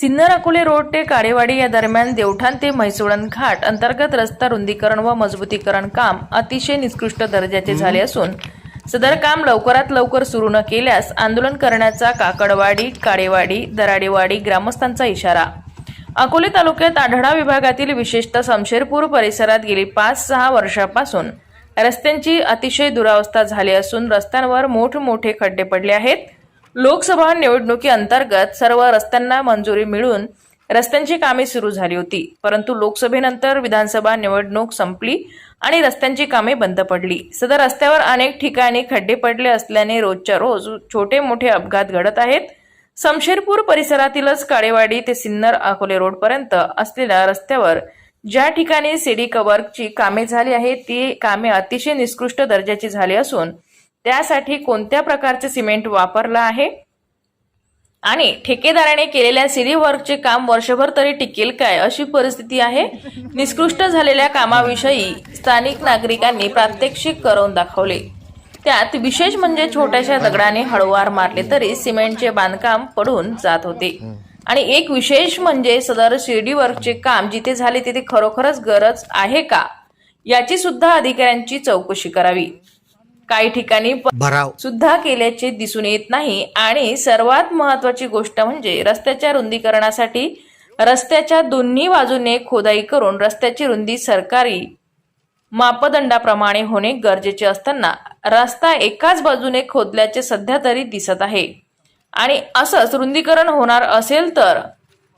Sinnar Akole road ते काळेवाडी या दरम्यान देवठाण ते म्हैसोळण घाट अंतर्गत रस्ता रुंदीकरण व मजबूतीकरण काम अतिशय निकृष्ट दर्जाचे झाले असून सदर काम लवकरात लवकर सुरू न केल्यास आंदोलन करण्याचा काकडवाडी काळेवाडी दराडेवाडी ग्रामस्थांचा इशारा. अकोले तालुक्यात आढळा विभागातील विशेषतः शमशेरपूर परिसरात गेली पाच सहा वर्षापासून रस्त्यांची अतिशय दुरावस्था झाली असून रस्त्यांवर मोठमोठे खड्डे पडले आहेत. लोकसभा निवडणुकीअंतर्गत सर्व रस्त्यांना मंजुरी मिळून रस्त्यांची कामे सुरू झाली होती. परंतु लोकसभेनंतर विधानसभा निवडणूक संपली आणि रस्त्यांची कामे बंद पडली. सदर रस्त्यावर अनेक ठिकाणी खड्डे पडले असल्याने रोजच्या रोज छोटे मोठे अपघात घडत आहेत. समशेरपूर परिसरातीलच काळेवाडी ते सिन्नर अकोले रोडपर्यंत असलेल्या रस्त्यावर ज्या ठिकाणी सिडी कव्हरची कामे झाली आहेत ती कामे अतिशय निकृष्ट दर्जाची झाली असून त्यासाठी कोणत्या प्रकारचे सिमेंट वापरलं आहे? आणि ठेकेदाराने केलेल्या सिरी वर्कचे काम वर्षभर तरी टिकेल काय अशी परिस्थिती आहे? निकृष्ट झालेल्या कामाविषयी स्थानिक नागरिकांनी प्रात्यक्षिक करून दाखवले. त्यात विशेष म्हणजे छोट्याशा दगडाने हळूवार मारले तरी सिमेंटचे बांधकाम पडून जात होते. आणि एक विशेष म्हणजे सदर शिर्डी वर्कचे काम जिथे झाले तिथे खरोखरच गरज आहे का? याची सुद्धा अधिकाऱ्यांची चौकशी करावी. काही ठिकाणी भराव. सुद्धा केल्याचे दिसून येत नाही. आणि सर्वात महत्वाची गोष्ट म्हणजे रस्त्याच्या रुंदीकरणासाठी रस्त्याच्या दोन्ही बाजूने खोदाई करून रस्त्याची रुंदी सरकारी मापदंडाप्रमाणे होणे गरजेचे असताना रस्ता एकाच बाजूने खोदल्याचे सध्या तरी दिसत आहे. आणि असंच रुंदीकरण होणार असेल तर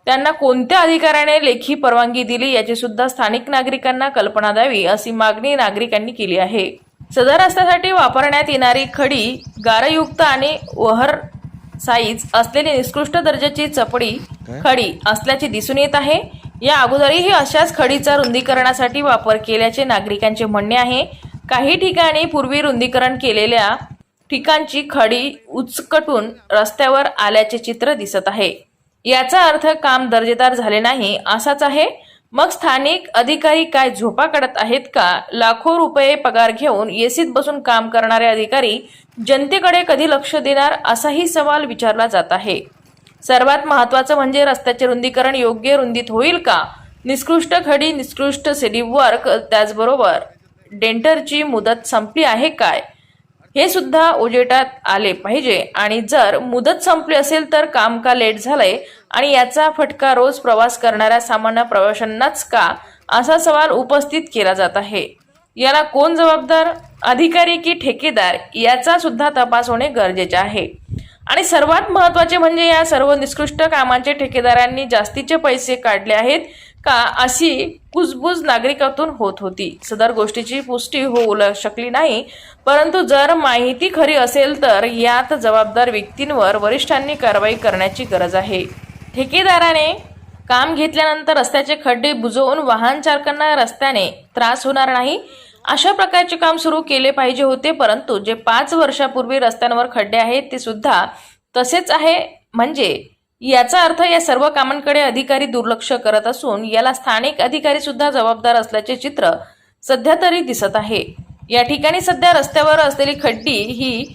त्यांना कोणत्या अधिकाऱ्याने लेखी परवानगी दिली याची सुद्धा स्थानिक नागरिकांना कल्पना द्यावी अशी मागणी नागरिकांनी केली आहे. सदर रस्त्यासाठी वापरण्यात येणारी खडी गारयुक्त आणि वहर साईज असलेली निकृष्ट दर्जाची चपडी खडी असल्याचे दिसून येत आहे. या अगोदरही अशाच खडीचा रुंदीकरणासाठी वापर केल्याचे नागरिकांचे म्हणणे आहे. काही ठिकाणी पूर्वी रुंदीकरण केलेल्या ठिकाणची खडी उचकटून रस्त्यावर आल्याचे चित्र दिसत आहे. याचा अर्थ काम दर्जेदार झाले नाही असाच आहे. मग स्थानिक अधिकारी काय झोपा काढत आहेत का? लाखो रुपये पगार घेऊन एसीत बसून काम करणारे अधिकारी जनतेकडे कधी लक्ष देणार असाही सवाल विचारला जात आहे. सर्वात महत्वाचं म्हणजे रस्त्याचे रुंदीकरण योग्य रुंदीत होईल का? निकृष्ट खडी निकृष्ट सिडी वर्क त्याचबरोबर डेंटरची मुदत संपली आहे काय? हे सुद्धा उजेटात आले पाहिजे. आणि जर मुदत संपली असेल तर काम का लेट झालंय? आणि याचा फटका रोज प्रवास करणाऱ्या सामान्य प्रवाशांनाच का? असा सवाल उपस्थित केला जात आहे. याला कोण जबाबदार? अधिकारी की ठेकेदार? याचा सुद्धा तपास होणे गरजेचे आहे. आणि सर्वात महत्त्वाचे म्हणजे या सर्व निकृष्ट कामांचे ठेकेदारांनी जास्तीचे पैसे काढले आहेत. का अशी कुजबुज नागरिकातून होत होती. सदर गोष्टीची पुष्टी होऊ ल- शकली नाही. परंतु जर माहिती खरी असेल तर यात जबाबदार व्यक्तींवर वरिष्ठांनी कारवाई करण्याची गरज आहे. ठेकेदाराने काम घेतल्यानंतर रस्त्याचे खड्डे बुजवून वाहन चालकांना रस्त्याने त्रास होणार नाही. अशा प्रकारचे काम सुरू केले पाहिजे होते परंतु जे पाच वर्षापूर्वी रस्त्यांवर खड्डे आहेत ते सुद्धा तसेच आहे. म्हणजे याचा अर्थ या सर्व कामांकडे अधिकारी दुर्लक्ष करत असून याला स्थानिक अधिकारी सुद्धा जबाबदार असल्याचे चित्र सध्या तरी दिसत आहे. या ठिकाणी सध्या रस्त्यावर असलेली खड्डी ही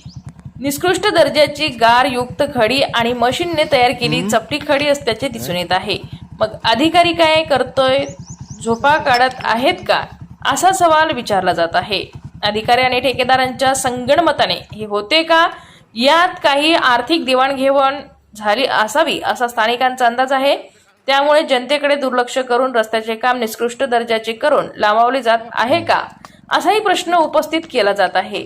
निकृष्ट दर्जाची गारयुक्त खडी आणि मशीनने तयार केली चपटी खडी असल्याचे दिसून येत आहे. मग अधिकारी काय करतोय? झोपा काढत आहेत का? असा सवाल विचारला जात आहे. अधिकारी आणि ठेकेदारांच्या संगणमताने हे होते का? यात काही आर्थिक देवाणघेवाण झाली असावी असा स्थानिकांचा अंदाज आहे. त्यामुळे जनतेकडे दुर्लक्ष करून रस्त्याचे काम निकृष्ट दर्जाचे करून लांबवले जात आहे का? असाही प्रश्न उपस्थित केला जात आहे.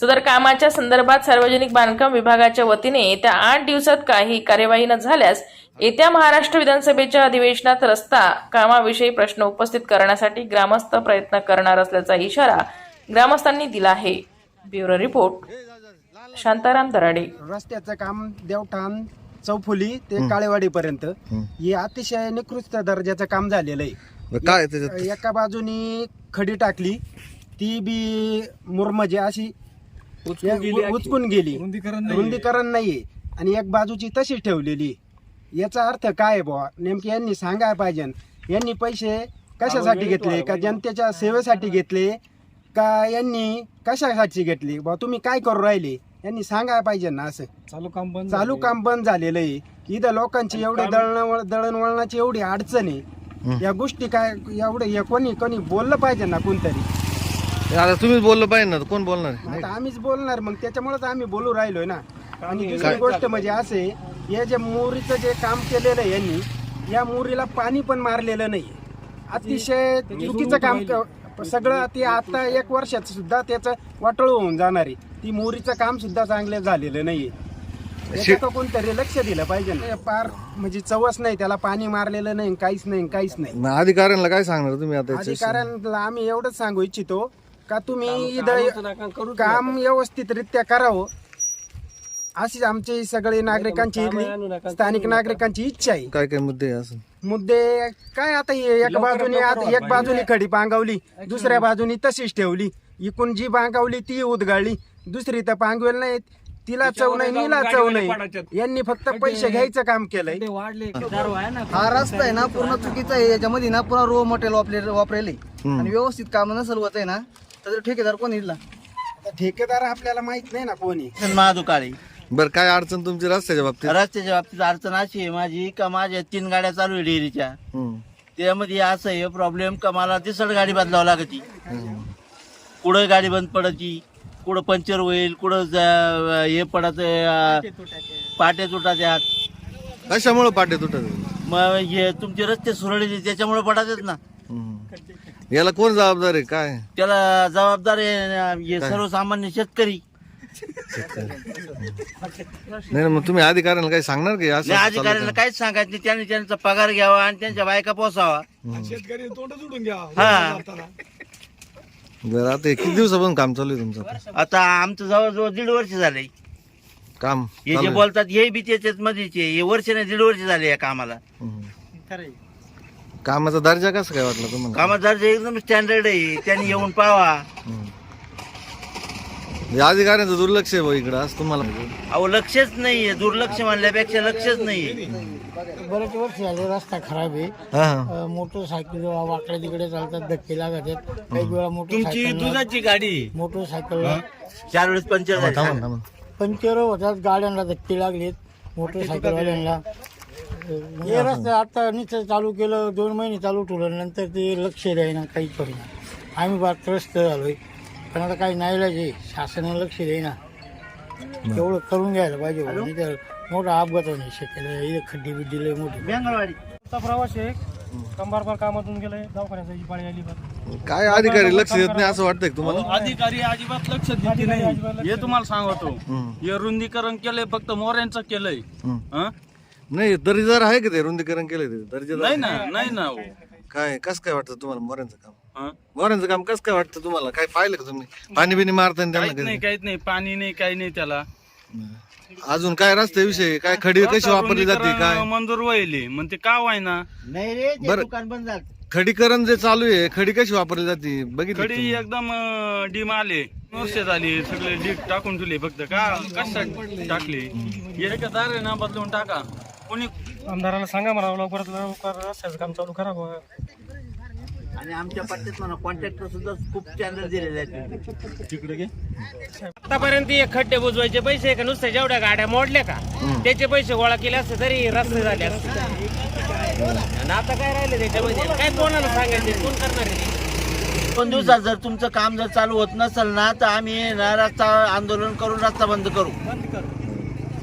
सदर कामाच्या संदर्भात सार्वजनिक बांधकाम विभागाच्या वतीने येत्या आठ दिवसात काही कार्यवाही न झाल्यास येत्या महाराष्ट्र विधानसभेच्या अधिवेशनात रस्ता कामाविषयी प्रश्न उपस्थित करण्यासाठी ग्रामस्थ प्रयत्न करणार असल्याचा इशारा ग्रामस्थांनी दिला आहे. Bureau report. शांताराम दराडे. रस्त्याचं काम देवठाण चौफुली ते काळेवाडी पर्यंत हे अतिशय निकृष्ट दर्जाचं काम झालेलं आहे. बरं, काय त्याच्यात? एका बाजूनी खडी टाकली. ती बी मुरमजे अशी उचकून गेली रुंदीकरण नाहीये. आणि एक बाजूची तशी ठेवलेली. याचा अर्थ काय आहे बुवा? नेमके यांनी सांगायला पाहिजे. यांनी पैसे कशासाठी घेतले? का जनतेच्या सेवेसाठी घेतले? का यांनी कशासाठी घेतले? बुवा तुम्ही काय करू राहिले? यांनी सांगायला पाहिजे ना असं. चालू काम बंद चालू काम बंद झालेलं आहे. इथं लोकांची एवढी दळण दळणवळणाची एवढी अडचण आहे. या गोष्टी काय एवढं हे कोणी कोणी बोललं पाहिजे ना कोणतरी. आता तुम्हीच बोललं पाहिजे ना कोण बोलणार? आता आम्हीच बोलणार मग त्याच्यामुळेच आम्ही बोलू राहिलोय ना. आणि दुसरी गोष्ट म्हणजे असे हे जे मोरीचं जे काम केलेलं आहे यांनी या मोरीला पाणी पण मारलेलं नाही अतिशय चुकीचं काम क- सगळं ते आता एक वर्षात सुद्धा त्याचं वाटोळ होऊन जाणार आहे. ती मोरीचं काम सुद्धा चांगलं झालेलं नाहीये. कोणतरी लक्ष दिलं पाहिजे ना. पार म्हणजे चवच नाही त्याला पाणी मारलेलं नाही काहीच नाही काहीच नाही. मग अधिकाऱ्यांना काय सांगणार तुम्ही आता याच्याविषयी? अधिकाऱ्यांना आम्ही एवढंच सांगू इच्छितो का तुम्ही इथं काम व्यवस्थितरित्या करावं. अशी आमची सगळे नागरिकांची इथली स्थानिक नागरिकांची इच्छा आहे. काय काय मुद्दे असं मुद्दे काय आता हे एक बाजूने आता एक बाजूने खडी पांगवली दुसऱ्या बाजूने तशीच ठेवली. इकून जी पांगवली ती उदगाळली. दुसरी तर पांगवेल नाही तिला चव नाही नीला चव नाही. यांनी फक्त पैसे घ्यायचं काम केलंय. वाढले हा. रस्ता आहे ना पूर्ण चुकीचा आहे. याच्यामध्ये ना पुरा रो मटेरियल वापरे वापरेल आहे. आणि व्यवस्थित काम नसेल होत आहे ना तर ठेकेदार कोण आता ठेकेदार आपल्याला माहीत नाही ना कोणी. महादुकाळी बरं काय अडचण तुमची रस्त्याच्या बाबतीत? रस्त्याच्या बाबतीत अडचण अशी आहे माझी का माझ्या तीन गाड्या चालू आहे डेअरीच्या. हम्म. त्यामध्ये असं आहे प्रॉब्लेम का मला तिसड गाडी बदलावं लागती. कुठं गाडी बंद पडायची कुठं पंक्चर होईल कुठं ज- हे पडत पाट्या तुटाच्या कशामुळे पाटे तुटत मग हे तुमचे रस्ते सुरळीत त्याच्यामुळे पडायचेच ना. याला कोण जबाबदार आहे? काय? त्याला जबाबदार आहे हे सर्वसामान्य शेतकरी. नाही ना, मग तुम्ही अधिकाऱ्यांना काही सांगणार की असं नाही असं अधिकाऱ्यांना काहीच सांगायचं नाही. त्यांनी त्यांचा पगार घ्यावा आणि त्यांच्या बायका पोसावा. शेतकरी तोंड जोडून घ्या हा? बरं आता हे किती दिवसापासून काम चालू आहे तुमचं आता? आता आमचं जवळजवळ दीड वर्ष झालंय काम हे जे चालू आहे? बोलतात हे बी त्याच्यात मध्येच आहे. हे वर्ष नाही दीड वर्ष झाले या कामाला हम्म. कामाचा दर्जा कसा काय वाटला तुम्हाला कामात दर्जा एकदम स्टँडर्ड आहे त्यांनी येऊन पावा हम्म. हे अधिकाऱ्यांचं दुर्लक्ष आहे भाऊ इकडं असं तुम्हाला अहो लक्षच नाहीये. दुर्लक्ष म्हणल्यापेक्षा लक्षच नाहीये. बरेच वर्ष झाले रस्ता खराब आहे. हा हा. अ, मोटरसायकल वाकडे तिकडे चालतात धक्के लागत आहेत. काही वेळा मोटरसायकल दुधाची गाडी. मोटरसायकल चार वेळेस पंचर झाली. थांबा थांबा. पंक्चर होतात गाड्यांना धक्के लागलेत. मोटरसायकलवाल्यांना. हे रस्ते आता नुसतं चालू केलं दोन महिने चालू ठेवलं नंतर ते लक्ष द्यायना काही करीना. आम्ही बार त्रस्त झालोय. पण आता काही नाही आहे शासनाने लक्ष देईना. तेवढं करून घ्यायला पाहिजे बुवा. नाही तर मोठा अपघात होणे शक्यता खड्डे बिड्डी लय मोठे. बेंगळवाडी. प्रवास आहे कंबारभर कामातून गेले दवाखान्यात जायची पाळी आली. काय अधिकारी लक्ष देत नाही असं वाटतंय का तुम्हाला? अधिकारी अजिबात लक्ष देते नाही. हे तुम्हाला सांगतो. हे रुंदीकरण केलंय फक्त मोऱ्यांचं केलंय. हं? नाही दर्जेदार आहे का ते रुंदीकरण केलंय ते? दर्जेदार नाही ना नाही ना हो. काय कस काय वाटतं तुम्हाला मोऱ्यांचं काम? हं? मोऱ्यांचं काम कसं काय वाटतं तुम्हाला? काय पाहिलं का तुम्ही? पाणी बिणी मारताना काहीच त्यांना नाही? काहीच नाही. पाणी नाही काही नाही त्याला. अजून काय रस्त्याविषयी काय खडी कशी वापरली जाते? रुंदीकरण काय? मंजूर व्हायली. मग ते का व्हायना? नाही रे ते बरं. दुकान बंद झालं. खडीकरण जे चालू आहे खडी कशी वापरली जाते? बघितली खडी? एकदम अं, डीम आले. वर्ष झाली सगळे डीप टाकून ठेवले फक्त. का कशासाठी टाकले? हे का दार आहे ना बदलून टाका. कोणी आमदाराला सांगा मला लवकरात लवकर रस्त्याचं काम चालू करा बुवा. आणि आमच्या पट्ट्यात म्हणा कॉन्ट्रॅक्टर सुद्धा खूप स्टँडर्ड दिलेले आहेत आतापर्यंत हे खड्डे बुजवायचे पैसे का? नुसते जेवढ्या गाड्या मोडल्या का? त्याचे पैसे गोळा केले असते तरी रस्ते झाले असते. आणि आता काय राहिले त्याच्यामध्ये? काय कोणाला सांगायचे? कोण करणार आहे? दोन दिवसात जर तुमचं काम जर चालू होत नसेल ना तर आम्ही ना रस्ता आंदोलन करून रस्ता बंद करू.